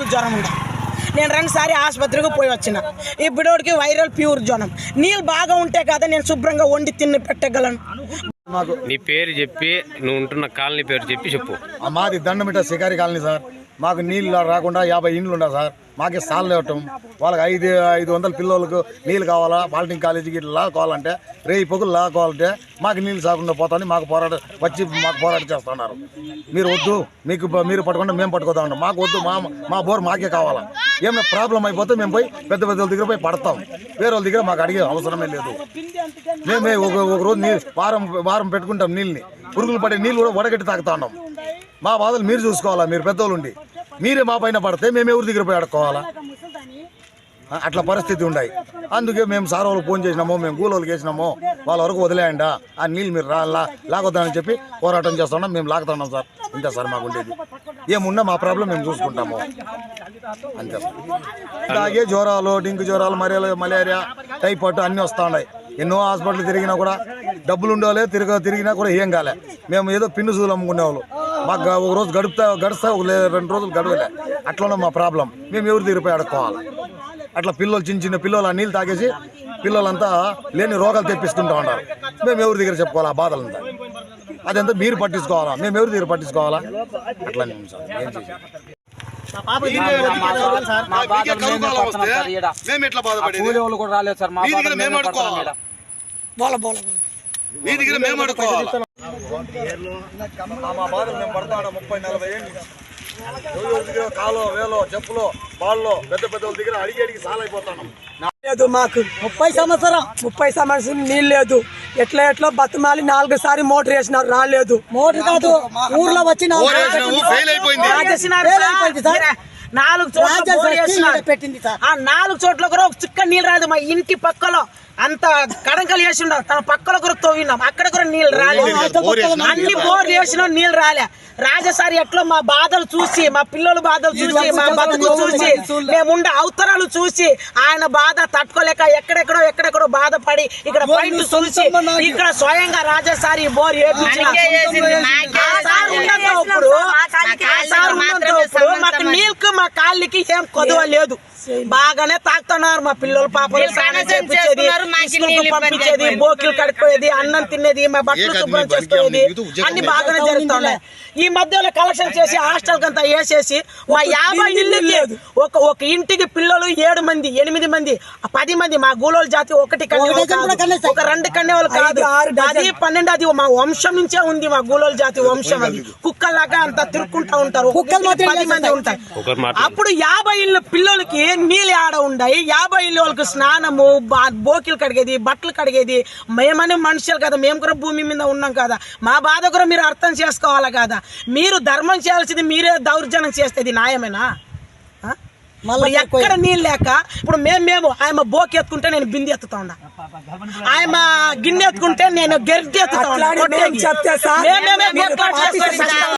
నాకు జ్వరం ఉంది? నేను రెండుసారి ఆసుపత్రికి పోయి వచ్చిన. ఈ బిడోడికి వైరల్ ప్యూర్ జ్వరం. నీళ్ళు బాగా ఉంటే కదా నేను శుభ్రంగా వండి తిని పెట్టగలను. మాకు నీ పేరు చెప్పి నువ్వు ఉంటున్న కాలనీ పేరు చెప్పి చెప్పు. మాది దండమిట శికారి కాలనీ సార్. మాకు నీళ్ళు రాకుండా యాభై ఇండ్లు ఉన్నాయి సార్. మాకే సార్లు ఇవ్వటం వాళ్ళకి ఐదు ఐదు వందల పిల్లలకు నీళ్ళు కావాలా? బాల్టింగ్ కాలేజీకి ఇట్లా లాక్కోవాలంటే రేయి పొగులు లాక్కోవాలంటే మాకు నీళ్ళు సాకుండా పోతాని మాకు పోరాట వచ్చి మాకు పోరాట చేస్తున్నారు. మీరు వద్దు మీకు మీరు పట్టుకుంటే మేము పట్టుకోతా ఉంటాం మాకు వద్దు మా మా బోర్ మాకే కావాలా? ఏమైనా ప్రాబ్లం అయిపోతే మేము పోయి పెద్ద పెద్ద వాళ్ళ దగ్గర పోయి పడతాం. వేరే వాళ్ళ దగ్గర మాకు అడిగే అవసరమే లేదు. మేమే ఒక ఒక రోజు నీళ్ళు వారం వారం పెట్టుకుంటాం నీళ్ళని. పురుగులు పడే నీళ్ళు కూడా వడగట్టి తాగుతా ఉన్నాం. మా బాధలు మీరు చూసుకోవాలా? మీరు పెద్దోళ్ళు ఉండి మీరే మా పైన పడితే మేము ఎవరి దగ్గర పోయి అడుక్కోవాలా అట్లా పరిస్థితి ఉన్నాయి అందుకే మేము సార్ వాళ్ళకి ఫోన్ చేసినాము మేము గూలోళ్ళకి వేసినాము వాళ్ళ వరకు వదిలేయండి. ఆ నీళ్ళు మీరు రా లా- లాగొద్దని చెప్పి పోరాటం చేస్తున్నాం మేము లాగుతున్నాం సార్. ఇంతే సార్ మాకు ఉండేది. ఏమున్నా మా ప్రాబ్లం మేము చూసుకుంటాము. అంతే అలాగే జ్వరాలు డింకు జ్వరాలు మలేరియా మలేరియా టైఫాయిడ్ అన్నీ వస్తూ ఉన్నాయి. ఎన్నో హాస్పిటల్ తిరిగినా కూడా డబ్బులు ఉండేవాళ్ళే తిరగ తిరిగినా కూడా ఏం కాలే. మేము ఏదో పిన్ను సూలు అమ్ముకునేవాళ్ళు. మాకు ఒక రోజు గడుపుతా గడుస్తా ఒక రెండు రోజులు గడవలే. అట్లనే మా ప్రాబ్లం. మేము ఎవరు తిరిగిపోయి అడుక్కోవాలి? అట్లా పిల్లలు చిన్న చిన్న పిల్లలు ఆ నీళ్ళు తాగేసి పిల్లలంతా లేని రోగాలు తెప్పిస్తుంటా ఉంటారు మేము ఎవరి దగ్గర చెప్పుకోవాలా? ఆ బాధలంతా. అదంతా మీరు పట్టించుకోవాలా? మేము ఎవరి దగ్గర పట్టించుకోవాలా? అట్లనే ఉంది సార్ ఏం మేమే వాళ్ళు కూడా రాలేదు సార్ మా మేమే దగ్గర మేము అడుకోవాలి మా బాధలు మేము పడతాడు ముప్పై నలభై ఏళ్ళు ఎవరి దగ్గర కాలో వేలో చెప్పులో బాల్లో పెద్ద పెద్ద వాళ్ళ దగ్గర అడిగి అడిగి సాల్ అయిపోతున్నాం లేదు మాకు ముప్పై సంవత్సరం ముప్పై సంవత్సరం నీళ్ళు లేదు. ఎట్లా ఎట్లా బతుమాలి నాలుగు సారి మోటార్ వేసినారు రాలేదు. మోటార్ కాదు ఊర్లో వచ్చి ఫెయిల్ అయిపోయింది. నాలుగు చోట్ల వేసినారు. ఆ నాలుగు చోట్ల కూడా ఒక చుక్క నీళ్ళు రాదు మా ఇంటి పక్కలో. అంత కడంకలు వేసి ఉండవు తన పక్కలో కూడా తవ్వినాం. అక్కడ కూడా నీళ్ళు రాలేదు. అన్ని బోర్లు వేసినా నీళ్ళు రాలే. రాజసారి ఎట్లా మా బాధలు చూసి మా పిల్లల బాధలు చూసి మా బతుకు చూసి మేముండే అవతరాలు చూసి ఆయన బాధ తట్టుకోలేక ఎక్కడెక్కడో ఎక్కడెక్కడో బాధపడి ఇక్కడ పైన చూసి ఇక్కడ స్వయంగా రాజసారి బోర్ వేపించిన మాకు నీళ్ళకి మా కాళ్ళకి ఏం కొదవ లేదు. బాగానే తాగుతున్నారు మా పిల్లలు పాపలు. స్నానం చేయించేది స్కూల్కి పంపించేది బోకిలు కడుక్కోయేది అన్నం తినేది మా బట్టలు శుభ్రం చేసుకునేది అన్ని బాగానే జరుగుతున్నాయి. ఈ మధ్యలో కలెక్షన్ చేసి హాస్టల్ కంతా వేసేసి మా యాభై ఇల్లుకి ఒక ఒక ఇంటికి పిల్లలు ఏడు మంది ఎనిమిది మంది పది మంది మా గూలోల జాతి ఒకటి. ఒక రెండు కన్యలు కాదు. అది పన్నెండు అది మా వంశం నుంచే ఉంది మా గూలోల జాతి వంశం అది. కుక్కల్లాగా అంతా తిరుక్కుంటా ఉంటారు. కుక్కలు పది మంది ఉంటాయి అప్పుడు యాభై ఇళ్ళు పిల్లలకి నీళ్ళు ఆడ ఉన్నాయి యాభై ఇళ్ళు వాళ్ళకి స్నానము బా- బోకిలు కడిగేది బట్టలు కడిగేది. మేమనే మనుషులు కదా మేము కూడా భూమి మీద ఉన్నాం కదా. మా బాధ కూడా మీరు అర్థం చేసుకోవాలి కదా? మీరు ధర్మం చేయాల్సింది మీరే దౌర్జన్యం చేస్తే న్యాయమేనా? ఇప్పుడు ఎక్కడ నీళ్ళు లేక ఇప్పుడు మేము మేము ఆయన బోకి ఎత్తుకుంటే నేను బింది ఎత్తుతా ఉండా ఆయన గిన్నె ఎత్తుకుంటే నేను గెరిటి ఎత్తుతా